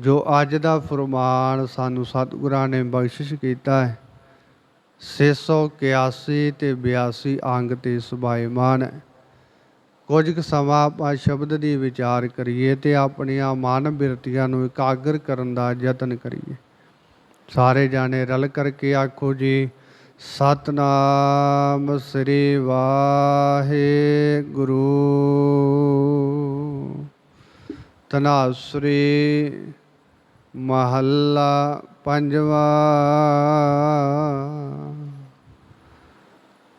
ਜੋ ਅੱਜ ਦਾ ਫਰਮਾਨ ਸਾਨੂੰ ਸਤਿਗੁਰਾਂ ਨੇ ਬਖਸ਼ਿਸ਼ ਕੀਤਾ ਹੈ 681 ਤੇ 82 ਅੰਗ ਤੇ ਸੁਭਾਈਮਾਨ ਹੈ। ਕੁਝ ਕੁ ਸਮਾਂ ਆਪਾਂ ਸ਼ਬਦ ਦੀ ਵਿਚਾਰ ਕਰੀਏ ਤੇ ਆਪਣੀਆਂ ਮਨ ਬਿਰਤੀਆਂ ਨੂੰ ਇਕਾਗਰ ਕਰਨ ਦਾ ਯਤਨ ਕਰੀਏ। ਸਾਰੇ ਜਾਣੇ ਰਲ ਕਰਕੇ ਆਖੋ ਜੀ, ਸਤਨਾਮ ਸ੍ਰੀ ਵਾਹਿਗੁਰੂ। ਤਨਾਸਰੀ ਮਹੱਲਾ ਪੰਜਵਾ।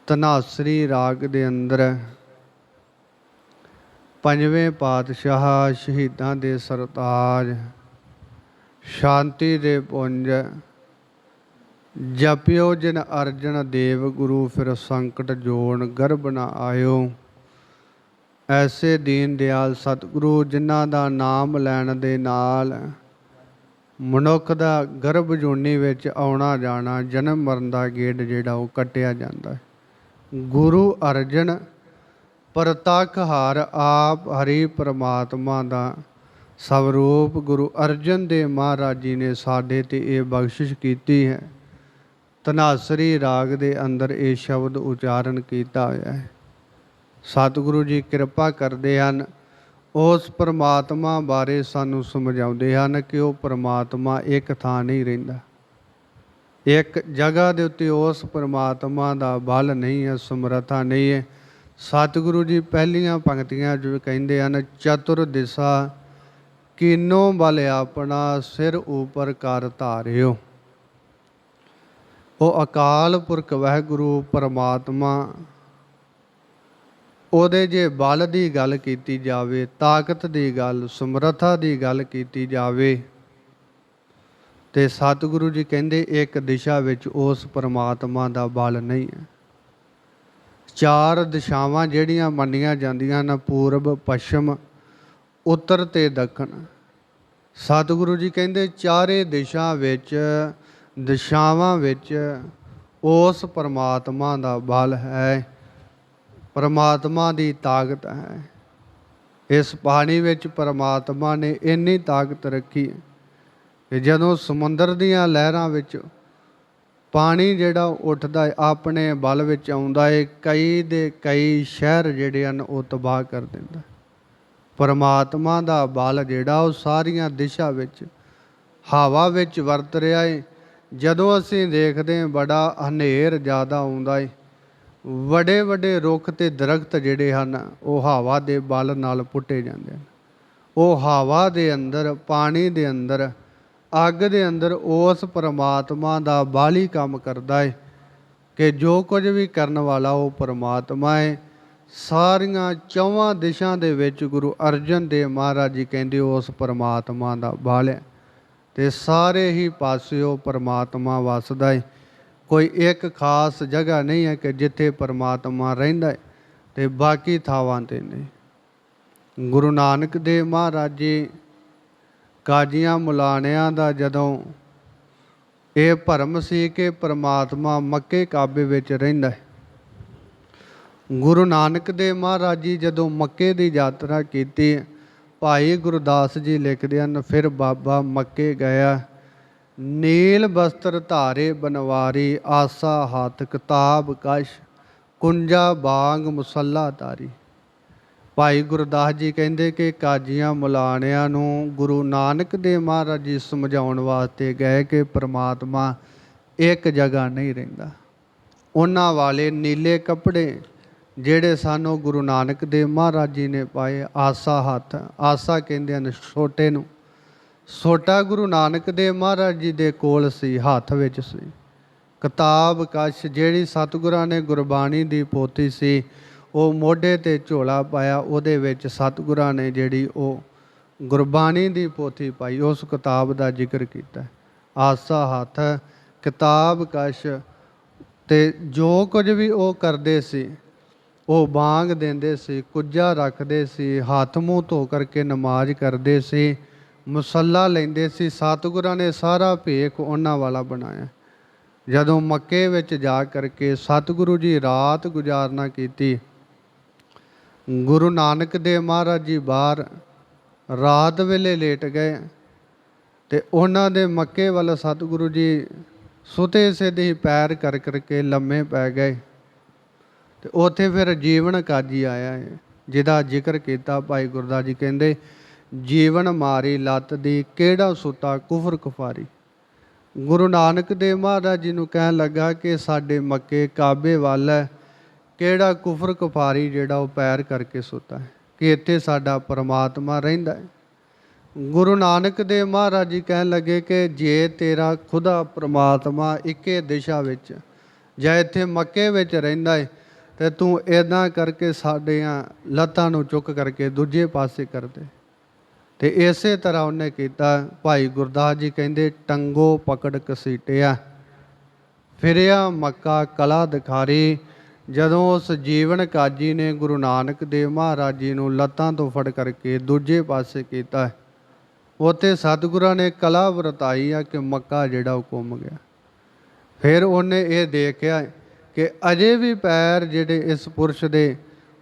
ਤਨਾਸਰੀ ਰਾਗ ਦੇ ਅੰਦਰ ਪੰਜਵੇਂ ਪਾਤਸ਼ਾਹ ਸ਼ਹੀਦਾਂ ਦੇ ਸਰਤਾਜ ਸ਼ਾਂਤੀ ਦੇ ਪੁੰਜ ਜਪਿਓ ਜਿਨ ਅਰਜਨ ਦੇਵ ਗੁਰੂ ਫਿਰ ਸੰਕਟ ਜੋਣ ਗਰਭ ਨਾ ਆਇਓ। ਐਸੇ ਦੀਨ ਦਿਆਲ ਸਤਿਗੁਰੂ ਜਿਨ੍ਹਾਂ ਦਾ ਨਾਮ ਲੈਣ ਦੇ ਨਾਲ ਮਨੁੱਖ ਦਾ ਗਰਭ ਜੋਨੀ ਵਿੱਚ ਆਉਣਾ ਜਾਣਾ, ਜਨਮ ਮਰਨ ਦਾ ਗੇਟ ਜਿਹੜਾ ਉਹ ਕੱਟਿਆ ਜਾਂਦਾ ਹੈ। ਗੁਰੂ ਅਰਜਨ ਪ੍ਰਤੱਖ ਹਰ ਆਪ ਹਰੀ ਪ੍ਰਮਾਤਮਾ ਦਾ ਸਵਰੂਪ ਗੁਰੂ ਅਰਜਨ ਦੇ ਮਹਾਰਾਜ ਜੀ ਨੇ ਸਾਡੇ ਤੇ ਇਹ ਬਖਸ਼ਿਸ਼ ਕੀਤੀ ਹੈ। ਤਨਾਸਰੀ ਰਾਗ ਦੇ ਅੰਦਰ ਇਹ ਸ਼ਬਦ ਉਚਾਰਨ ਕੀਤਾ ਹੋਇਆ ਹੈ। ਸਤਿਗੁਰੂ ਜੀ ਕਿਰਪਾ ਕਰਦੇ ਹਨ ਉਸ ਪਰਮਾਤਮਾ ਬਾਰੇ ਸਾਨੂੰ ਸਮਝਾਉਂਦੇ ਹਨ ਕਿ ਉਹ ਪਰਮਾਤਮਾ ਇੱਕ ਥਾਂ ਨਹੀਂ ਰਹਿੰਦਾ। ਇੱਕ ਜਗ੍ਹਾ ਦੇ ਉੱਤੇ ਉਸ ਪਰਮਾਤਮਾ ਦਾ ਬਲ ਨਹੀਂ ਹੈ, ਸਮਰੱਥਾ ਨਹੀਂ ਹੈ। ਸਤਿਗੁਰੂ ਜੀ ਪਹਿਲੀਆਂ ਪੰਕਤੀਆਂ ਜੋ ਕਹਿੰਦੇ ਹਨ, ਚਤੁਰ ਦਿਸ਼ਾ, ਕੀਨੋ ਬਲ ਆਪਣਾ ਸਿਰ ਉਪਰ ਕਰ ਧਾਰਿਓ? ਉਹ ਅਕਾਲ ਪੁਰਖ ਵਾਹਿਗੁਰੂ, ਪਰਮਾਤਮਾ ਉਹਦੇ ਜੇ ਬਲ ਦੀ ਗੱਲ ਕੀਤੀ ਜਾਵੇ, ਤਾਕਤ ਦੀ ਗੱਲ, ਸਮਰੱਥਾ ਦੀ ਗੱਲ ਕੀਤੀ ਜਾਵੇ, ਤੇ ਸਤਿਗੁਰੂ ਜੀ ਕਹਿੰਦੇ ਇੱਕ ਦਿਸ਼ਾ ਵਿੱਚ ਉਸ ਪਰਮਾਤਮਾ ਦਾ ਬਲ ਨਹੀਂ ਹੈ। ਚਾਰ ਦਿਸ਼ਾਵਾਂ ਜਿਹੜੀਆਂ ਮੰਨੀਆਂ ਜਾਂਦੀਆਂ ਨੇ ਪੂਰਬ, ਪੱਛਮ, ਉੱਤਰ ਤੇ ਦੱਖਣ। ਸਤਿਗੁਰੂ ਜੀ ਕਹਿੰਦੇ ਚਾਰੇ ਦਿਸ਼ਾ ਵਿੱਚ, ਦਿਸ਼ਾਵਾਂ ਵਿੱਚ ਉਸ ਪਰਮਾਤਮਾ ਦਾ ਬਲ ਹੈ। ਪਰਮਾਤਮਾ ਦੀ ਤਾਕਤ ਹੈ। ਇਸ ਪਾਣੀ ਵਿੱਚ ਪਰਮਾਤਮਾ ਨੇ ਇੰਨੀ ਤਾਕਤ ਰੱਖੀ ਕਿ ਜਦੋਂ ਸਮੁੰਦਰ ਦੀਆਂ ਲਹਿਰਾਂ ਵਿੱਚ ਪਾਣੀ ਜਿਹੜਾ ਉੱਠਦਾ ਹੈ, ਆਪਣੇ ਬਲ ਵਿੱਚ ਆਉਂਦਾ ਹੈ, ਕਈ ਦੇ ਕਈ ਸ਼ਹਿਰ ਜਿਹੜੇ ਹਨ, ਉਹ ਤਬਾਹ ਕਰ ਦਿੰਦਾ ਪਰਮਾਤਮਾ ਦਾ ਬਲ ਜਿਹੜਾ, ਉਹ ਸਾਰੀਆਂ ਦਿਸ਼ਾ ਵਿੱਚ, ਹਵਾ ਵਿੱਚ ਵਰਤ ਰਿਹਾ ਹੈ। ਜਦੋਂ ਅਸੀਂ ਦੇਖਦੇ ਹਾਂ, ਬੜਾ ਹਨੇਰ ਜ਼ਿਆਦਾ ਆਉਂਦਾ ਹੈ ਵੱਡੇ ਵੱਡੇ ਰੁੱਖ ਤੇ ਦਰਖਤ ਜਿਹੜੇ ਹਨ, ਉਹ ਹਵਾ ਦੇ ਬਲ ਨਾਲ ਪੁੱਟੇ ਜਾਂਦੇ ਹਨ। ਉਹ ਹਵਾ ਦੇ ਅੰਦਰ, ਪਾਣੀ ਦੇ ਅੰਦਰ, ਅੱਗ ਦੇ ਅੰਦਰ ਉਸ ਪਰਮਾਤਮਾ ਦਾ ਬਾਲੀ ਕੰਮ ਕਰਦਾ ਹੈ ਕਿ ਜੋ ਕੁਝ ਵੀ ਕਰਨ ਵਾਲਾ ਉਹ ਪਰਮਾਤਮਾ ਹੈ ਸਾਰੀਆਂ ਚੌਵਾਂ ਦਿਸ਼ਾ ਦੇ ਵਿੱਚ ਗੁਰੂ ਅਰਜਨ ਦੇਵ ਮਹਾਰਾਜ ਜੀ ਕਹਿੰਦੇ ਉਸ ਪਰਮਾਤਮਾ ਦਾ ਬਾਲ ਹੈ ਤੇ ਸਾਰੇ ਹੀ ਪਾਸਿਓ ਪਰਮਾਤਮਾ ਵਸਦਾ ਹੈ ਕੋਈ ਇੱਕ ਖਾਸ ਜਗ੍ਹਾ ਨਹੀਂ ਹੈ ਕਿ ਜਿੱਥੇ ਪਰਮਾਤਮਾ ਰਹਿੰਦਾ ਹੈ ਤੇ ਬਾਕੀ ਥਾਵਾਂ ਤੇ ਨਹੀਂ। ਗੁਰੂ ਨਾਨਕ ਦੇਵ ਮਹਾਰਾਜ ਜੀ ਕਾਜੀਆਂ ਮੁਲਾਣਿਆਂ ਦਾ ਜਦੋਂ ਇਹ ਭਰਮ ਸੀ ਕਿ ਪਰਮਾਤਮਾ ਮੱਕੇ ਕਾਬੇ ਵਿੱਚ ਰਹਿੰਦਾ ਹੈ। ਗੁਰੂ ਨਾਨਕ ਦੇਵ ਮਹਾਰਾਜ ਜੀ ਜਦੋਂ ਮੱਕੇ ਦੀ ਯਾਤਰਾ ਕੀਤੀ, ਭਾਈ ਗੁਰਦਾਸ ਜੀ ਲਿਖਦੇ ਹਨ, ਫਿਰ ਬਾਬਾ ਮੱਕੇ ਗਿਆ ਨੀਲ ਬਸਤਰ ਧਾਰੇ ਬਨਵਾਰੀ, ਆਸਾ ਹੱਥ ਕਿਤਾਬ ਕਸ਼, ਕੁੰਜਾ ਬਾਗ ਮੁਸੱਲਾ ਤਾਰੀ ਭਾਈ ਗੁਰਦਾਸ ਜੀ ਕਹਿੰਦੇ ਕਿ ਕਾਜੀਆਂ ਮੁਲਾਣਿਆਂ ਨੂੰ ਗੁਰੂ ਨਾਨਕ ਦੇਵ ਮਹਾਰਾਜ ਜੀ ਸਮਝਾਉਣ ਵਾਸਤੇ ਗਏ ਕਿ ਪ੍ਰਮਾਤਮਾ ਇੱਕ ਜਗ੍ਹਾ ਨਹੀਂ ਰਹਿੰਦਾ। ਉਹਨਾਂ ਵਾਲੇ ਨੀਲੇ ਕੱਪੜੇ ਜਿਹੜੇ ਸਾਨੂੰ ਗੁਰੂ ਨਾਨਕ ਦੇਵ ਮਹਾਰਾਜ ਜੀ ਨੇ ਪਾਏ, ਆਸਾ ਹੱਥ। ਆਸਾ ਕਹਿੰਦੇ ਹਨ, ਛੋਟੇ ਨੂੰ ਛੋਟਾ ਗੁਰੂ ਨਾਨਕ ਦੇਵ ਮਹਾਰਾਜ ਜੀ ਦੇ ਕੋਲ ਸੀ, ਹੱਥ ਵਿੱਚ ਸੀ। ਕਿਤਾਬ, ਕਸ਼ ਜਿਹੜੀ ਸਤਿਗੁਰਾਂ ਨੇ ਗੁਰਬਾਣੀ ਦੀ ਪੋਥੀ ਸੀ, ਉਹ ਮੋਢੇ ਤੇ ਝੋਲਾ ਪਾਇਆ, ਉਹਦੇ ਵਿੱਚ ਸਤਿਗੁਰਾਂ ਨੇ ਜਿਹੜੀ ਉਹ ਗੁਰਬਾਣੀ ਦੀ ਪੋਥੀ ਪਾਈ, ਉਸ ਕਿਤਾਬ ਦਾ ਜ਼ਿਕਰ ਕੀਤਾ। ਆਸਾ ਹੱਥ, ਕਿਤਾਬ, ਕਸ਼ ਤੇ ਜੋ ਕੁਝ ਵੀ ਉਹ ਕਰਦੇ ਸੀ, ਉਹ ਬਾਗ ਦਿੰਦੇ ਸੀ, ਕੁੱਜਾ ਰੱਖਦੇ ਸੀ, ਹੱਥ ਮੂੰਹ ਧੋ ਕਰਕੇ ਨਮਾਜ਼ ਕਰਦੇ ਸੀ। ਮੁਸੱਲਾ ਲੈਂਦੇ ਸੀ, ਸਤਿਗੁਰਾਂ ਨੇ ਸਾਰਾ ਭੇਖ ਉਹਨਾਂ ਵਾਲਾ ਬਣਾਇਆ। ਜਦੋਂ ਮੱਕੇ ਵਿੱਚ ਜਾ ਕਰਕੇ ਸਤਿਗੁਰੂ ਜੀ ਰਾਤ ਗੁਜ਼ਾਰਨਾ ਕੀਤੀ, ਗੁਰੂ ਨਾਨਕ ਦੇਵ ਮਹਾਰਾਜ ਜੀ ਬਾਹਰ ਰਾਤ ਵੇਲੇ ਲੇਟ ਗਏ ਤੇ ਉਹਨਾਂ ਦੇ ਮੱਕੇ ਵੱਲ ਸਤਿਗੁਰੂ ਜੀ ਸੁਤੇ ਸਿੱਧੇ ਹੀ ਪੈਰ ਕਰ ਕਰਕੇ ਲੰਮੇ ਪੈ ਗਏ ਤੇ ਉੱਥੇ ਫਿਰ ਜੀਵਨ ਕਾਜੀ ਆਇਆ ਹੈ, ਜਿਹਦਾ ਜ਼ਿਕਰ ਕੀਤਾ ਭਾਈ ਗੁਰਦਾਸ ਜੀ ਕਹਿੰਦੇ ਜੀਵਨ ਮਾਰੀ ਲੱਤ ਦੀ ਕਿਹੜਾ ਸੁੱਤਾ ਕੁਫਰ ਕੁਫਾਰੀ? ਗੁਰੂ ਨਾਨਕ ਦੇਵ ਮਹਾਰਾਜ ਜੀ ਨੂੰ ਕਹਿਣ ਲੱਗਾ ਕਿ ਸਾਡੇ ਮੱਕੇ ਕਾਬੇ ਵੱਲ ਹੈ। ਕਿਹੜਾ ਕੁਫਰ ਕੁਫਾਰੀ ਜਿਹੜਾ ਉਹ ਪੈਰ ਕਰਕੇ ਸੁੱਤਾ ਹੈ? ਕਿ ਇੱਥੇ ਸਾਡਾ ਪਰਮਾਤਮਾ ਰਹਿੰਦਾ ਹੈ? ਗੁਰੂ ਨਾਨਕ ਦੇਵ ਮਹਾਰਾਜ ਜੀ ਕਹਿਣ ਲੱਗੇ ਕਿ ਜੇ ਤੇਰਾ ਖੁਦਾ ਪਰਮਾਤਮਾ ਇੱਕੇ ਦਿਸ਼ਾ ਵਿੱਚ ਜਾਂ ਇੱਥੇ ਮੱਕੇ ਵਿੱਚ ਰਹਿੰਦਾ ਹੈ ਤੇ ਤੂੰ ਇਦਾਂ ਕਰਕੇ ਸਾਡੀਆਂ ਲੱਤਾਂ ਨੂੰ ਚੁੱਕ ਕਰਕੇ ਦੂਜੇ ਪਾਸੇ ਕਰਦੇ ਤੇ ਇਸੇ ਤਰ੍ਹਾਂ ਉਹਨੇ ਕੀਤਾ। ਭਾਈ ਗੁਰਦਾਸ ਜੀ ਕਹਿੰਦੇ, ਟੰਗੋ ਪਕੜ ਕਸੀਟਿਆ। ਫਿਰਿਆ ਮੱਕਾ ਕਲਾ ਦਿਖਾਰੀ। ਜਦੋਂ ਉਸ ਜੀਵਨ ਕਾਜੀ ਨੇ ਗੁਰੂ ਨਾਨਕ ਦੇਵ ਮਹਾਰਾਜ ਜੀ ਨੂੰ ਲੱਤਾਂ ਤੋਂ ਫੜ ਕਰਕੇ ਦੂਜੇ ਪਾਸੇ ਕੀਤਾ, ਉੱਥੇ ਸਤਿਗੁਰਾਂ ਨੇ ਕਲਾ ਵਰਤਾਈ ਆ ਕਿ ਮੱਕਾ ਜਿਹੜਾ ਉਹ ਘੁੰਮ ਗਿਆ। ਫਿਰ ਉਹਨੇ ਇਹ ਦੇਖਿਆ ਕਿ ਅਜੇ ਵੀ ਪੈਰ ਜਿਹੜੇ ਇਸ ਪੁਰਸ਼ ਦੇ,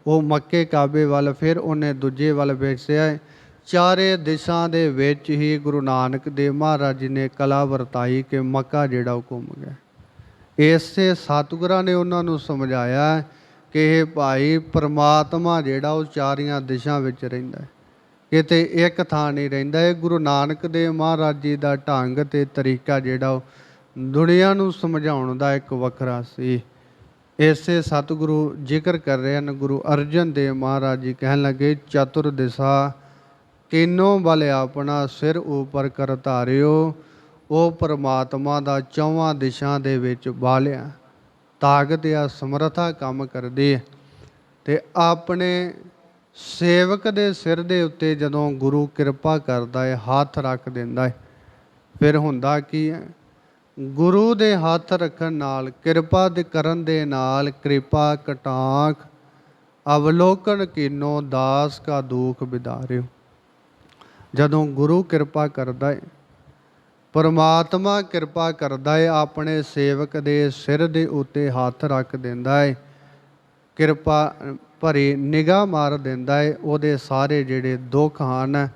ਉਹ ਮੱਕੇ ਕਾਬੇ ਵੱਲ, ਫਿਰ ਉਹਨੇ ਦੂਜੇ ਵੱਲ ਵੇਚਿਆ ਹੈ। ਚਾਰੇ ਦਿਸ਼ਾਂ ਦੇ ਵਿੱਚ ਹੀ ਗੁਰੂ ਨਾਨਕ ਦੇਵ ਮਹਾਰਾਜ ਜੀ ਨੇ ਕਲਾ ਵਰਤਾਈ ਕਿ ਮੱਕਾ ਜਿਹੜਾ ਉਹ ਘੁੰਮ ਗਿਆ। ਇਸੇ ਸਤਿਗੁਰਾਂ ਨੇ ਉਹਨਾਂ ਨੂੰ ਸਮਝਾਇਆ ਕਿ ਇਹ ਭਾਈ ਪ੍ਰਮਾਤਮਾ ਜਿਹੜਾ ਉਹ ਚਾਰੀਆਂ ਦਿਸ਼ਾਂ ਵਿੱਚ ਰਹਿੰਦਾ ਹੈ। ਕਿਤੇ ਇੱਕ ਥਾਂ ਨਹੀਂ ਰਹਿੰਦਾ, ਇਹ ਗੁਰੂ ਨਾਨਕ ਦੇਵ ਮਹਾਰਾਜ ਜੀ ਦਾ ਢੰਗ ਤੇ ਤਰੀਕਾ ਜਿਹੜਾ ਉਹ ਦੁਨੀਆ ਨੂੰ ਸਮਝਾਉਣ ਦਾ ਇੱਕ ਵੱਖਰਾ ਸੀ। ਇਸੇ ਸਤਿਗੁਰੂ ਜ਼ਿਕਰ ਕਰ ਰਹੇ ਹਨ, ਗੁਰੂ ਅਰਜਨ ਦੇਵ ਮਹਾਰਾਜ ਜੀ ਕਹਿਣ ਲੱਗੇ ਚਤੁਰ ਦਿਸ਼ਾ ਤਿੰਨੋਂ ਬਲ ਆਪਣਾ ਸਿਰ ਉਪਰ ਕਰ ਧਾਰਿਓ, ਉਹ ਪਰਮਾਤਮਾ ਦਾ ਚੌਵਾਂ ਦਿਸ਼ਾ ਦੇ ਵਿੱਚ ਬਾਲਿਆ। ਤਾਕਤ ਆ ਸਮਰਥਾ ਕੰਮ ਕਰਦੀ ਹੈ। ਤੇ ਆਪਣੇ ਸੇਵਕ ਦੇ ਸਿਰ ਦੇ ਉੱਤੇ ਜਦੋਂ ਗੁਰੂ ਕਿਰਪਾ ਕਰਦਾ ਹੈ, ਹੱਥ ਰੱਖ ਦਿੰਦਾ ਹੈ। ਫਿਰ ਹੁੰਦਾ ਕੀ ਹੈ? ਗੁਰੂ ਦੇ ਹੱਥ ਰੱਖਣ ਨਾਲ, ਕਿਰਪਾ ਦੇ ਕਰਨ ਦੇ ਨਾਲ ਕਿਰਪਾ, ਕਟਾਖ, ਅਵਲੋਕਨ ਕੀਨੋ ਦਾਸ ਕਾ ਦੁਖ ਵਿਦਾਰਿਓ ਜਦੋਂ ਗੁਰੂ ਕਿਰਪਾ ਕਰਦਾ ਹੈ ਪਰਮਾਤਮਾ ਕਿਰਪਾ ਕਰਦਾ ਹੈ ਆਪਣੇ ਸੇਵਕ ਦੇ ਸਿਰ ਦੇ ਉੱਤੇ ਹੱਥ ਰੱਖ ਦਿੰਦਾ ਹੈ ਕਿਰਪਾ ਭਰੀ ਨਿਗਾਹ ਮਾਰ ਦਿੰਦਾ ਹੈ ਉਹਦੇ ਸਾਰੇ ਜਿਹੜੇ ਦੁੱਖ ਹਨ,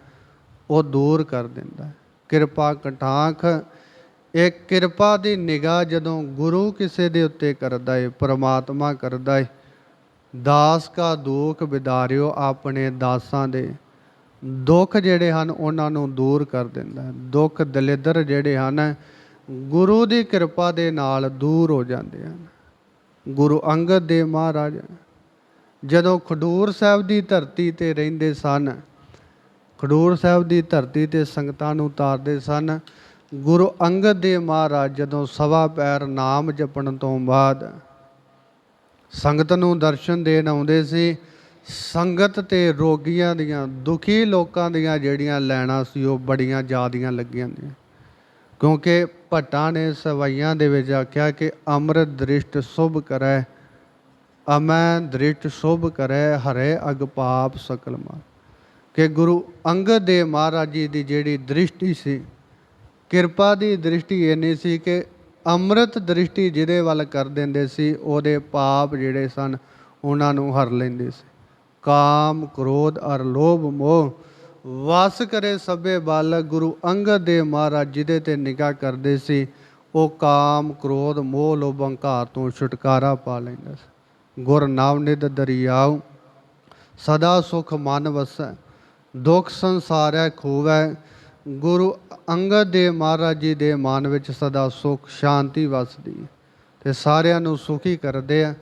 ਉਹ ਦੂਰ ਕਰ ਦਿੰਦਾ ਹੈ ਕਿਰਪਾ ਕਟਾਖ, ਇਹ ਕਿਰਪਾ ਦੀ ਨਿਗਾਹ ਜਦੋਂ ਗੁਰੂ ਕਿਸੇ ਦੇ ਉੱਤੇ ਕਰਦਾ ਹੈ ਪਰਮਾਤਮਾ ਕਰਦਾ ਹੈ ਦਾਸ ਕਾ ਦੁੱਖ ਬਿਦਾਰਿਓ ਆਪਣੇ ਦਾਸਾਂ ਦੇ ਦੁੱਖ ਜਿਹੜੇ ਹਨ, ਉਹਨਾਂ ਨੂੰ ਦੂਰ ਕਰ ਦਿੰਦਾ ਹੈ। ਦੁੱਖ ਦਲਿੱਦਰ ਜਿਹੜੇ ਹਨ, ਗੁਰੂ ਦੀ ਕਿਰਪਾ ਦੇ ਨਾਲ ਦੂਰ ਹੋ ਜਾਂਦੇ ਹਨ। ਗੁਰੂ ਅੰਗਦ ਦੇਵ ਮਹਾਰਾਜ ਜਦੋਂ ਖਡੂਰ ਸਾਹਿਬ ਦੀ ਧਰਤੀ ਤੇ ਰਹਿੰਦੇ ਸਨ, ਖਡੂਰ ਸਾਹਿਬ ਦੀ ਧਰਤੀ ਤੇ ਸੰਗਤਾਂ ਨੂੰ ਉਤਾਰਦੇ ਸਨ, ਗੁਰੂ ਅੰਗਦ ਦੇਵ ਮਹਾਰਾਜ ਜਦੋਂ ਸਵਾ ਪੈਰ ਨਾਮ ਜਪਣ ਤੋਂ ਬਾਅਦ ਸੰਗਤ ਨੂੰ ਦਰਸ਼ਨ ਦੇਣ ਆਉਂਦੇ ਸੀ ਸੰਗਤ ਤੇ ਰੋਗੀਆਂ ਦੀਆਂ, ਦੁਖੀ ਲੋਕਾਂ ਦੀਆਂ ਜਿਹੜੀਆਂ ਲੈਣਾ ਸੀ, ਉਹ ਬੜੀਆਂ ਜ਼ਿਆਦੀਆਂ ਲੱਗੀਆਂ ਨੇ। ਕਿਉਂਕਿ ਭੱਟਾਂ ਨੇ ਸਵਾਈਆਂ ਦੇ ਵਿੱਚ ਆਖਿਆ ਕਿ ਅੰਮ੍ਰਿਤ ਦ੍ਰਿਸ਼ਟ ਸੁਭ ਕਰੈ, ਅਮੈ ਦ੍ਰਿਸ਼ਟ ਸੁਭ ਕਰੈ, ਹਰੇ ਅਗ ਪਾਪ ਸਕਲ ਮਾਰ ਕਿ ਗੁਰੂ ਅੰਗਦ ਦੇਵ ਮਹਾਰਾਜ ਜੀ ਦੀ ਜਿਹੜੀ ਦ੍ਰਿਸ਼ਟੀ ਸੀ, ਕਿਰਪਾ ਦੀ ਦ੍ਰਿਸ਼ਟੀ ਇੰਨੀ ਸੀ ਕਿ ਅੰਮ੍ਰਿਤ ਦ੍ਰਿਸ਼ਟੀ ਜਿਹਦੇ ਵੱਲ ਕਰ ਦਿੰਦੇ ਸੀ, ਉਹਦੇ ਪਾਪ ਜਿਹੜੇ ਸਨ, ਉਹਨਾਂ ਨੂੰ ਹਰ ਲੈਂਦੇ ਸੀ। ਕਾਮ, ਕ੍ਰੋਧ, ਅਰ ਲੋਭ, ਮੋਹ। ਵਸ ਕਰੇ ਸਭੇ ਬਲ ਗੁਰੂ ਅੰਗਦ ਦੇਵ ਮਹਾਰਾਜ ਜਿਹਦੇ ਤੇ ਨਿਗਾਹ ਕਰਦੇ ਸੀ। ਉਹ ਕਾਮ, ਕ੍ਰੋਧ, ਮੋਹ, ਲੋਭ ਹੰਕਾਰ ਤੋਂ ਛੁਟਕਾਰਾ ਪਾ ਲੈਂਦਾ ਸੀ। ਗੁਰ ਨਾਮ ਨਿਦ ਦਰਿਆਉ, ਸਦਾ ਸੁਖ ਮਨ ਵਸੈ, ਦੁਖ ਸੰਸਾਰੈ ਖੋਵੈ। ਗੁਰੂ ਅੰਗਦ ਦੇਵ ਮਹਾਰਾਜ ਜੀ ਦੇ ਮਨ ਵਿੱਚ ਸਦਾ ਸੁਖ, ਸ਼ਾਂਤੀ ਵਸਦੀ ਹੈ ਤੇ ਸਾਰਿਆਂ ਨੂੰ ਸੁਖੀ ਕਰਦੇ ਆ।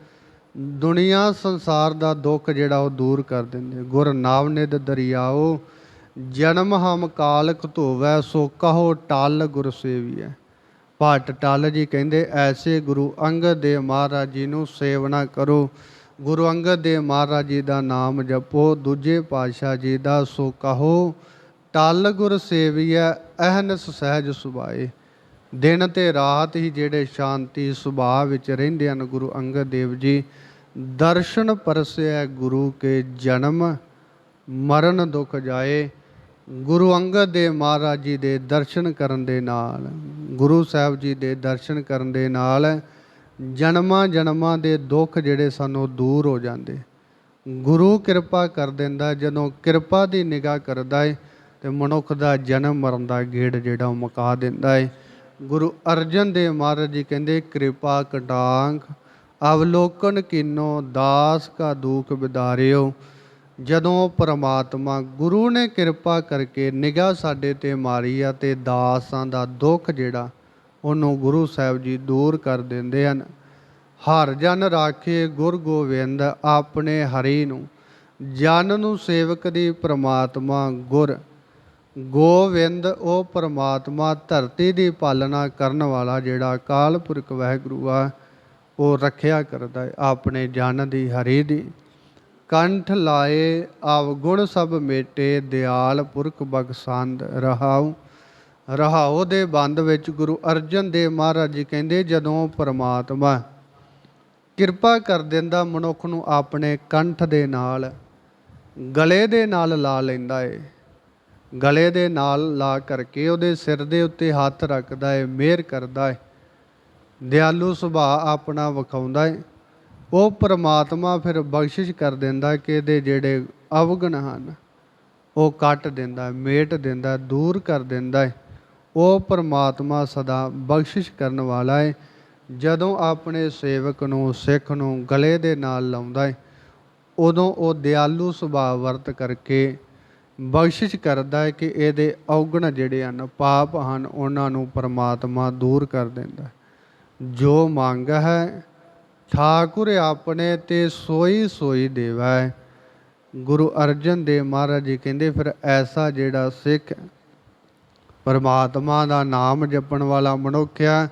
ਦੁਨੀਆ ਸੰਸਾਰ ਦਾ ਦੁੱਖ ਜਿਹੜਾ ਉਹ ਦੂਰ ਕਰ ਦਿੰਦੇ ਗੁਰ ਨਾਵਨਿਦ ਦਰਿਆਓ, ਜਨਮ ਹਮ ਕਾਲਕ ਧੋਵੈ, ਸੋ ਕਹੋ ਟਲ ਗੁਰ ਸੇਵੀਐ। ਭੱਟ ਟਲ ਜੀ ਕਹਿੰਦੇ, ਐਸੇ ਗੁਰੂ ਅੰਗਦ ਦੇਵ ਮਹਾਰਾਜ ਜੀ ਨੂੰ ਸੇਵਨਾ ਕਰੋ। ਗੁਰੂ ਅੰਗਦ ਦੇਵ ਮਹਾਰਾਜ ਜੀ ਦਾ ਨਾਮ ਜਪੋ, ਦੂਜੇ ਪਾਤਸ਼ਾਹ ਜੀ ਦਾ ਸੋ ਕਹੋ, ਟਲ ਗੁਰ ਸੇਵੀਐ, ਅਹਨਸ ਸਹਿਜ ਸੁਭਾਏ। ਦਿਨ ਤੇ ਰਾਤ ਹੀ ਜਿਹੜੇ ਸ਼ਾਂਤੀ ਸੁਭਾਅ ਵਿੱਚ ਰਹਿੰਦੇ ਹਨ, ਗੁਰੂ ਅੰਗਦ ਦੇਵ ਜੀ, ਦਰਸ਼ਨ ਪਰਸਿਆ ਗੁਰੂ ਕੇ ਜਨਮ, ਮਰਨ ਦੁਖ ਜਾਏ। ਗੁਰੂ ਅੰਗਦ ਦੇਵ ਮਹਾਰਾਜ ਜੀ ਦੇ ਦਰਸ਼ਨ ਕਰਨ ਦੇ ਨਾਲ, ਗੁਰੂ ਸਾਹਿਬ ਜੀ ਦੇ ਦਰਸ਼ਨ ਕਰਨ ਦੇ ਨਾਲ ਜਨਮਾਂ ਜਨਮਾਂ ਦੇ ਦੁੱਖ ਜਿਹੜੇ ਸਾਨੂੰ ਦੂਰ ਹੋ ਜਾਂਦੇ। ਗੁਰੂ ਕਿਰਪਾ ਕਰ ਦਿੰਦਾ, ਜਦੋਂ ਕਿਰਪਾ ਦੀ ਨਿਗਾਹ ਕਰਦਾ ਏ, ਤੇ ਮਨੁੱਖ ਦਾ ਜਨਮ ਮਰਨ ਦਾ ਗੇੜ ਜਿਹੜਾ ਉਹ ਮੁਕਾ ਦਿੰਦਾ ਹੈ ਗੁਰੂ ਅਰਜਨ ਦੇਵ ਮਹਾਰਾਜ ਜੀ ਕਹਿੰਦੇ, ਕਿਰਪਾ ਕਟਾਂਗ, ਅਵਲੋਕਨ ਕਿਨੋ ਦਾਸ ਕਾ ਦੁਖ ਵਿਦਾਰਿਓ ਜਦੋਂ ਪ੍ਰਮਾਤਮਾ ਗੁਰੂ ਨੇ ਕਿਰਪਾ ਕਰਕੇ ਨਿਗਾਹ ਸਾਡੇ ਤੇ ਮਾਰੀ ਆ ਤੇ ਦਾਸਾਂ ਦਾ ਦੁੱਖ ਜਿਹੜਾ, ਉਹਨੂੰ ਗੁਰੂ ਸਾਹਿਬ ਜੀ ਦੂਰ ਕਰ ਦਿੰਦੇ ਹਨ। ਹਰ ਜਨ ਰਾਖੇ ਗੁਰ ਗੋਬਿੰਦ ਆਪਣੇ ਹਰੀ ਨੂੰ। ਜਨ ਨੂੰ ਸੇਵਕ ਦੀ ਪ੍ਰਮਾਤਮਾ ਗੁਰ। ਗੋਵਿੰਦ ਉਹ ਪਰਮਾਤਮਾ ਧਰਤੀ ਦੀ ਪਾਲਣਾ ਕਰਨ ਵਾਲਾ ਜਿਹੜਾ ਅਕਾਲ ਪੁਰਖ ਵਾਹਿਗੁਰੂ ਆ, ਉਹ ਰੱਖਿਆ ਕਰਦਾ ਹੈ ਆਪਣੇ ਜਨ ਦੀ ਹਰੀ ਦੀ। ਕੰਠ ਲਾਏ ਅਵਗੁਣ ਸਭ ਮੇਟੇ, ਦਿਆਲ ਪੁਰਖ ਬਖਸ਼ੰਦ ਰਹਾਉ। ਰਹਾਉ ਦੇ ਬੰਦ ਵਿੱਚ ਗੁਰੂ ਅਰਜਨ ਦੇਵ ਮਹਾਰਾਜ ਜੀ ਕਹਿੰਦੇ, ਜਦੋਂ ਪਰਮਾਤਮਾ ਕਿਰਪਾ ਕਰ ਦਿੰਦਾ, ਮਨੁੱਖ ਨੂੰ ਆਪਣੇ ਕੰਠ ਦੇ ਨਾਲ, ਗਲੇ ਦੇ ਨਾਲ ਲਾ ਲੈਂਦਾ ਏ। ਗਲੇ ਦੇ ਨਾਲ ਲਾ ਕਰਕੇ ਉਹਦੇ ਸਿਰ ਦੇ ਉੱਤੇ ਹੱਥ ਰੱਖਦਾ ਹੈ ਮਿਹਰ ਕਰਦਾ ਹੈ ਦਿਆਲੂ ਸੁਭਾਅ ਆਪਣਾ ਵਿਖਾਉਂਦਾ ਹੈ ਉਹ ਪਰਮਾਤਮਾ ਫਿਰ ਬਖਸ਼ਿਸ਼ ਕਰ ਦਿੰਦਾ ਕਿ ਇਹਦੇ ਜਿਹੜੇ ਅਵਗਣ ਹਨ, ਉਹ ਕੱਟ ਦਿੰਦਾ ਮੇਟ ਦਿੰਦਾ ਦੂਰ ਕਰ ਦਿੰਦਾ ਹੈ ਉਹ ਪਰਮਾਤਮਾ ਸਦਾ ਬਖਸ਼ਿਸ਼ ਕਰਨ ਵਾਲਾ ਹੈ ਜਦੋਂ ਆਪਣੇ ਸੇਵਕ ਨੂੰ, ਸਿੱਖ ਨੂੰ ਗਲੇ ਦੇ ਨਾਲ ਲਾਉਂਦਾ ਹੈ ਉਦੋਂ ਉਹ ਦਿਆਲੂ ਸੁਭਾਅ ਵਰਤ ਕਰਕੇ ਬਖਸ਼ਿਸ਼ ਕਰਦਾ ਹੈ ਕਿ ਇਹਦੇ ਔਗਣ ਜਿਹੜੇ ਹਨ ਪਾਪ ਹਨ ਉਹਨਾਂ ਨੂੰ ਪਰਮਾਤਮਾ ਦੂਰ ਕਰ ਦਿੰਦਾ ਜੋ ਮੰਗ ਹੈ ਠਾਕੁਰ ਆਪਣੇ ਤੇ ਸੋਈ ਸੋਈ ਦੇਵੈ ਗੁਰੂ ਅਰਜਨ ਦੇਵ ਮਹਾਰਾਜ ਜੀ ਕਹਿੰਦੇ ਫਿਰ ਐਸਾ ਜਿਹੜਾ ਸਿੱਖ ਹੈ, ਪਰਮਾਤਮਾ ਦਾ ਨਾਮ ਜਪਣ ਵਾਲਾ ਮਨੁੱਖ ਆ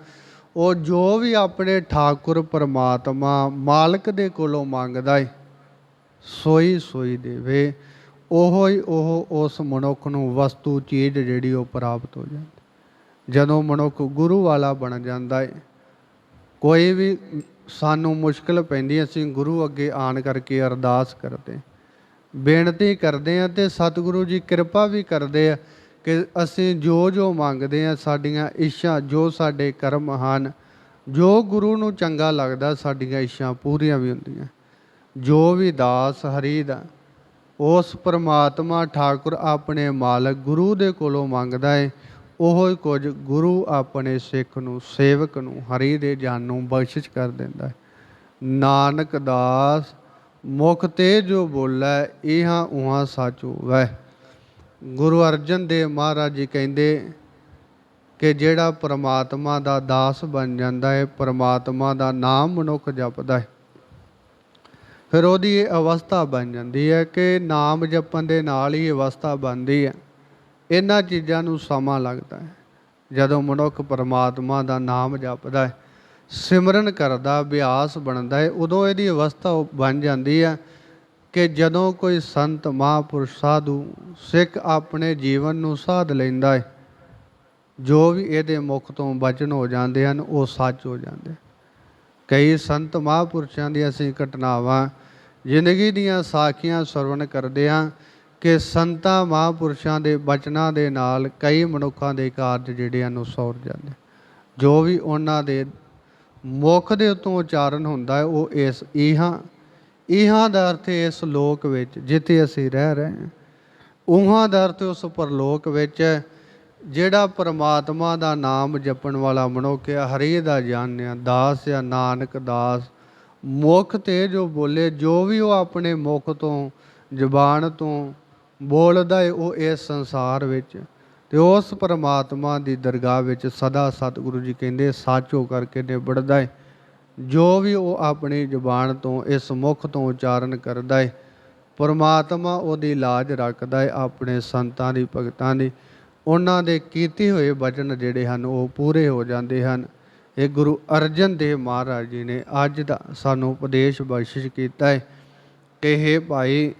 ਉਹ ਜੋ ਵੀ ਆਪਣੇ ਠਾਕੁਰ ਪਰਮਾਤਮਾ ਮਾਲਕ ਦੇ ਕੋਲੋਂ ਮੰਗਦਾ ਏ ਸੋਈ ਸੋਈ ਦੇਵੇ। ਉਹੋ ਹੀ ਉਹ ਉਸ ਮਨੁੱਖ ਨੂੰ ਵਸਤੂ, ਚੀਜ਼ ਜਿਹੜੀ ਉਹ ਪ੍ਰਾਪਤ ਹੋ ਜਾਂਦੀ। ਜਦੋਂ ਮਨੁੱਖ ਗੁਰੂ ਵਾਲਾ ਬਣ ਜਾਂਦਾ ਹੈ ਕੋਈ ਵੀ ਸਾਨੂੰ ਮੁਸ਼ਕਲ ਪੈਂਦੀ ਅਸੀਂ ਗੁਰੂ ਅੱਗੇ ਆਣ ਕਰਕੇ ਅਰਦਾਸ ਕਰਦੇ ਬੇਨਤੀ ਕਰਦੇ ਆ ਤੇ ਸਤਿਗੁਰੂ ਜੀ ਕਿਰਪਾ ਵੀ ਕਰਦੇ ਆ ਕਿ ਅਸੀਂ ਜੋ ਜੋ ਮੰਗਦੇ ਆ, ਸਾਡੀਆਂ ਇੱਛਾ, ਜੋ ਸਾਡੇ ਕਰਮ ਹਨ, ਜੋ ਗੁਰੂ ਨੂੰ ਚੰਗਾ ਲੱਗਦਾ, ਸਾਡੀਆਂ ਇੱਛਾ ਪੂਰੀਆਂ ਵੀ ਹੁੰਦੀਆਂ। ਜੋ ਵੀ ਦਾਸ ਹਰੀ ਦਾ ਉਸ ਪਰਮਾਤਮਾ ਠਾਕੁਰ ਆਪਣੇ ਮਾਲਕ ਗੁਰੂ ਦੇ ਕੋਲੋਂ ਮੰਗਦਾ ਹੈ ਉਹ ਕੁਝ ਗੁਰੂ ਆਪਣੇ ਸਿੱਖ ਨੂੰ, ਸੇਵਕ ਨੂੰ, ਹਰੀ ਦੇ ਜਾਨ ਨੂੰ ਬਖਸ਼ਿਸ਼ ਕਰ ਦਿੰਦਾ ਹੈ ਨਾਨਕ ਦਾਸ, ਮੁਖ ਤੇ ਜੋ ਬੋਲੇ, ਇਹਾਂ ਉਹਾਂ ਸੱਚ ਹੋਵੇ। ਗੁਰੂ ਅਰਜਨ ਦੇਵ ਮਹਾਰਾਜ ਜੀ ਕਹਿੰਦੇ ਕਿ ਜਿਹੜਾ ਪਰਮਾਤਮਾ ਦਾ ਦਾਸ ਬਣ ਜਾਂਦਾ ਹੈ ਪਰਮਾਤਮਾ ਦਾ ਨਾਮ ਮਨੁੱਖ ਜਪਦਾ ਹੈ ਫਿਰ ਉਹਦੀ ਇਹ ਅਵਸਥਾ ਬਣ ਜਾਂਦੀ ਹੈ ਕਿ ਨਾਮ ਜਪਣ ਦੇ ਨਾਲ ਹੀ ਅਵਸਥਾ ਬਣਦੀ ਹੈ। ਇਹਨਾਂ ਚੀਜ਼ਾਂ ਨੂੰ ਸਮਾਂ ਲੱਗਦਾ ਹੈ। ਜਦੋਂ ਮਨੁੱਖ ਪਰਮਾਤਮਾ ਦਾ ਨਾਮ ਜਪਦਾ ਹੈ, ਸਿਮਰਨ ਕਰਦਾ, ਅਭਿਆਸ ਬਣਦਾ ਹੈ, ਉਦੋਂ ਇਹਦੀ ਅਵਸਥਾ ਉਹ ਬਣ ਜਾਂਦੀ ਹੈ ਕਿ ਜਦੋਂ ਕੋਈ ਸੰਤ, ਮਹਾਂਪੁਰਸ਼, ਸਾਧੂ ਸਿੱਖ ਆਪਣੇ ਜੀਵਨ ਨੂੰ ਸਾਧ ਲੈਂਦਾ ਹੈ, ਜੋ ਵੀ ਇਹਦੇ ਮੁਖ ਤੋਂ ਬਚਨ ਹੋ ਜਾਂਦੇ ਹਨ, ਉਹ ਸੱਚ ਹੋ ਜਾਂਦੇ ਕਈ ਸੰਤ ਮਹਾਂਪੁਰਸ਼ਾਂ ਦੀਆਂ ਅਸੀਂ ਘਟਨਾਵਾਂ, ਜ਼ਿੰਦਗੀ ਦੀਆਂ ਸਾਖੀਆਂ ਸਰਵਣ ਕਰਦੇ ਹਾਂ ਕਿ ਸੰਤਾਂ ਮਹਾਂਪੁਰਸ਼ਾਂ ਦੇ ਬਚਨਾਂ ਦੇ ਨਾਲ ਕਈ ਮਨੁੱਖਾਂ ਦੇ ਕਾਰਜ ਜਿਹੜੇ ਹਨ ਉਹ ਸੌਰ ਜਾਂਦੇ ਜੋ ਵੀ ਉਹਨਾਂ ਦੇ ਮੁਖ ਦੇ ਉਤੋਂ ਉਚਾਰਨ ਹੁੰਦਾ ਹੈ ਉਹ ਇਸ ਇਹਾਂ ਇਹਾਂ ਦਾ ਅਰਥ ਇਸ ਲੋਕ ਵਿੱਚ ਜਿੱਥੇ ਅਸੀਂ ਰਹਿ ਰਹੇ ਹਾਂ। ਉਹਾਂ ਦਾ ਅਰਥ ਉਸ ਪਰਲੋਕ ਵਿੱਚ ਹੈ ਜਿਹੜਾ ਪ੍ਰਮਾਤਮਾ ਦਾ ਨਾਮ ਜਪਣ ਵਾਲਾ ਮਨੁੱਖ ਆ, ਹਰੀ ਦਾ ਜਾਣਿਆ ਦਾਸ ਆ, ਨਾਨਕ ਦਾਸ, ਮੁਖ ਤੇ ਜੋ ਬੋਲੇ, ਜੋ ਵੀ ਉਹ ਆਪਣੇ ਮੁਖ ਤੋਂ, ਜ਼ੁਬਾਨ ਤੋਂ ਬੋਲਦਾ ਹੈ ਉਹ ਇਸ ਸੰਸਾਰ ਵਿੱਚ। ਤੇ ਉਸ ਪਰਮਾਤਮਾ ਦੀ ਦਰਗਾਹ ਵਿੱਚ ਸਦਾ ਸਤਿਗੁਰੂ ਜੀ ਕਹਿੰਦੇ, ਸੱਚ ਹੋ ਕਰਕੇ ਨਿਬੜਦਾ ਹੈ ਜੋ ਵੀ ਉਹ ਆਪਣੀ ਜ਼ੁਬਾਨ ਤੋਂ, ਇਸ ਮੁਖ ਤੋਂ ਉਚਾਰਨ ਕਰਦਾ ਹੈ ਪਰਮਾਤਮਾ ਉਹਦੀ ਲਾਜ ਰੱਖਦਾ ਹੈ ਆਪਣੇ ਸੰਤਾਂ ਦੀ ਭਗਤਾਂ ਦੀ। ਉਹਨਾਂ ਦੇ ਕੀਤੇ ਹੋਏ ਵਚਨ ਜਿਹੜੇ ਹਨ, ਉਹ ਪੂਰੇ ਹੋ ਜਾਂਦੇ ਹਨ। ਇਹ ਗੁਰੂ ਅਰਜਨ ਦੇਵ ਮਹਾਰਾਜ ਜੀ ਨੇ ਅੱਜ ਦਾ ਸਾਨੂੰ ਉਪਦੇਸ਼ ਬਖਸ਼ਿਸ਼ ਕੀਤਾ ਹੈ ਕਿ हे ਭਾਈ,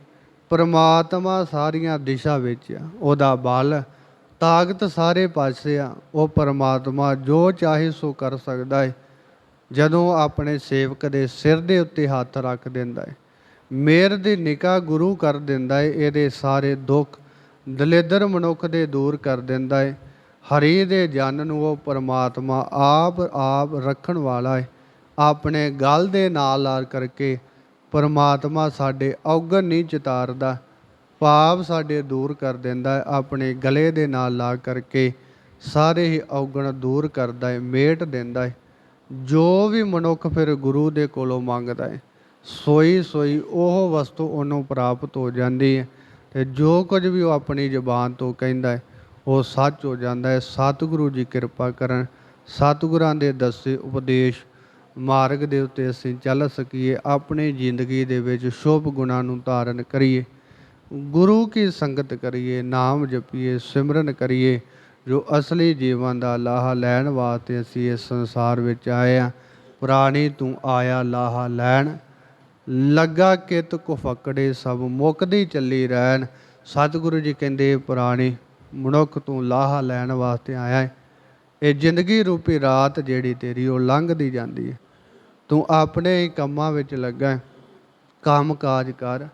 ਪਰਮਾਤਮਾ ਸਾਰੀਆਂ ਦਿਸ਼ਾ ਵਿੱਚ ਆ, ਉਹਦਾ ਬਲ, ਤਾਕਤ ਸਾਰੇ ਪਾਸੇ ਆ, ਉਹ ਪਰਮਾਤਮਾ ਜੋ ਚਾਹੇ ਸੋ ਕਰ ਸਕਦਾ ਹੈ। ਜਦੋਂ ਆਪਣੇ ਸੇਵਕ ਦੇ ਸਿਰ ਦੇ ਉੱਤੇ ਹੱਥ ਰੱਖ ਦਿੰਦਾ ਹੈ, ਮੇਰ ਦੀ ਨਿਕਾ ਗੁਰੂ ਕਰ ਦਿੰਦਾ ਹੈ, ਇਹਦੇ ਸਾਰੇ ਦੁੱਖ ਦਲੇਦਰ ਮਨੁੱਖ ਦੇ ਦੂਰ ਕਰ ਦਿੰਦਾ ਹੈ ਹਰੀ ਦੇ ਜਨ ਨੂੰ ਉਹ ਪਰਮਾਤਮਾ ਆਪ ਆਪ ਰੱਖਣ ਵਾਲਾ ਹੈ ਆਪਣੇ ਗਲ ਦੇ ਨਾਲ ਲਾਰ ਕਰਕੇ ਪਰਮਾਤਮਾ ਸਾਡੇ ਔਗਣ ਨਹੀਂ ਚਿਤਾਰਦਾ। ਪਾਪ ਸਾਡੇ ਦੂਰ ਕਰ ਦਿੰਦਾ ਹੈ ਆਪਣੇ ਗਲੇ ਦੇ ਨਾਲ ਲਾ ਕਰਕੇ ਸਾਰੇ ਹੀ ਔਗਣ ਦੂਰ ਕਰਦਾ ਹੈ ਮੇਟ ਦਿੰਦਾ ਹੈ ਜੋ ਵੀ ਮਨੁੱਖ ਫਿਰ ਗੁਰੂ ਦੇ ਕੋਲੋਂ ਮੰਗਦਾ ਹੈ ਸੋਈ ਸੋਈ ਉਹ ਵਸਤੂ ਉਹਨੂੰ ਪ੍ਰਾਪਤ ਹੋ ਜਾਂਦੀ ਹੈ ਤੇ ਜੋ ਕੁਝ ਵੀ ਉਹ ਆਪਣੀ ਜ਼ੁਬਾਨ ਤੋਂ ਕਹਿੰਦਾ ਹੈ, ਉਹ ਸੱਚ ਹੋ ਜਾਂਦਾ ਹੈ। ਸਤਿਗੁਰੂ ਜੀ ਕਿਰਪਾ ਕਰਨ, ਸਤਿਗੁਰਾਂ ਦੇ ਦੱਸੇ ਉਪਦੇਸ਼ ਮਾਰਗ ਦੇ ਉੱਤੇ ਅਸੀਂ ਚੱਲ ਸਕੀਏ, ਆਪਣੀ ਜ਼ਿੰਦਗੀ ਦੇ ਵਿੱਚ ਸ਼ੁਭ ਗੁਣਾਂ ਨੂੰ ਧਾਰਨ ਕਰੀਏ, ਗੁਰੂ ਕੀ ਸੰਗਤ ਕਰੀਏ, ਨਾਮ ਜਪੀਏ, ਸਿਮਰਨ ਕਰੀਏ, ਜੋ ਅਸਲੀ ਜੀਵਨ ਦਾ ਲਾਹਾ ਲੈਣ ਵਾਸਤੇ ਅਸੀਂ ਇਸ ਸੰਸਾਰ ਵਿੱਚ ਆਏ ਆ ਪੁਰਾਣੀ ਤੂੰ ਆਇਆ ਲਾਹਾ ਲੈਣ ਲੱਗਾ ਕਿਤ ਕੋ ਫਕੜੇ ਸਭ ਮੁਕਦੀ ਚੱਲੀ ਰਹਿਣ ਸਤਿਗੁਰੂ ਜੀ ਕਹਿੰਦੇ, ਪੁਰਾਣੀ, ਮਨੁੱਖ ਤੂੰ ਲਾਹਾ ਲੈਣ ਵਾਸਤੇ ਆਇਆ ਹੈ ਇਹ ਜ਼ਿੰਦਗੀ ਰੂਪੀ ਰਾਤ ਜਿਹੜੀ ਤੇਰੀ, ਉਹ ਲੰਘਦੀ ਜਾਂਦੀ ਹੈ ਤੂੰ ਆਪਣੇ ਹੀ ਕੰਮਾਂ ਵਿੱਚ ਲੱਗਾ ਕੰਮ ਕਾਜ ਕਰ।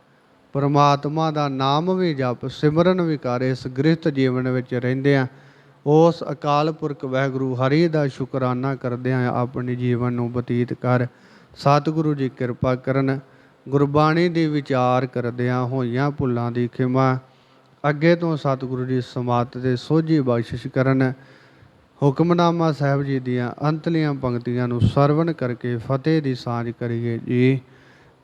ਪਰਮਾਤਮਾ ਦਾ ਨਾਮ ਵੀ ਜਪ, ਸਿਮਰਨ ਵੀ ਕਰ। ਇਸ ਗ੍ਰਸਤ ਜੀਵਨ ਵਿੱਚ ਰਹਿੰਦੇ ਆ। ਉਸ ਅਕਾਲ ਪੁਰਖ ਵਾਹਿਗੁਰੂ ਹਰੀ ਦਾ ਸ਼ੁਕਰਾਨਾ ਕਰਦੇ ਆ ਆਪਣੇ ਜੀਵਨ ਨੂੰ ਬਤੀਤ ਕਰ। ਸਤਿਗੁਰੂ ਜੀ ਕਿਰਪਾ ਕਰਨ, ਗੁਰਬਾਣੀ ਦੀ ਵਿਚਾਰ ਕਰਦਿਆਂ ਹੋਈਆਂ ਭੁੱਲਾਂ ਦੀ ਖਿਮਾ, ਅੱਗੇ ਤੋਂ ਸਤਿਗੁਰੂ ਜੀ ਸਮਾਤ ਦੇ ਸੋਝੀ ਬਖਸ਼ਿਸ਼ ਕਰਨ, ਹੁਕਮਨਾਮਾ ਸਾਹਿਬ ਜੀ ਦੀਆਂ ਅੰਤਲੀਆਂ ਪੰਕਤੀਆਂ ਨੂੰ ਸਰਵਣ ਕਰਕੇ ਫਤਿਹ ਦੀ ਸਾਂਝ ਕਰੀਏ ਜੀ।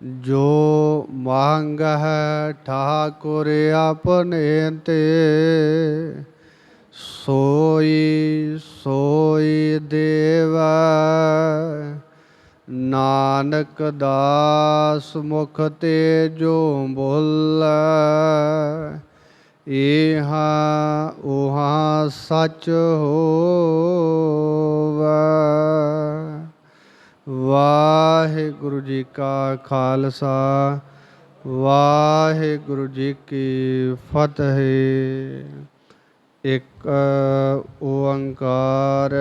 ਜੋ ਮੰਗ ਹੈ ਠਾਕੁਰ ਆਪਣੇ ਤੇ, ਸੋਈ ਨਾਨਕ ਦਾਸ ਮੁਖ ਤੇ ਜੋ ਬੋਲੇ ਇਹਾ ਉਹਾ ਸੱਚ ਹੋਵੇ। ਵਾਹਿਗੁਰੂ ਜੀ ਕਾ ਖਾਲਸਾ, ਵਾਹਿਗੁਰੂ ਜੀ ਕੀ ਫਤਿਹ। ਇੱਕ ਓੰਕਾਰ।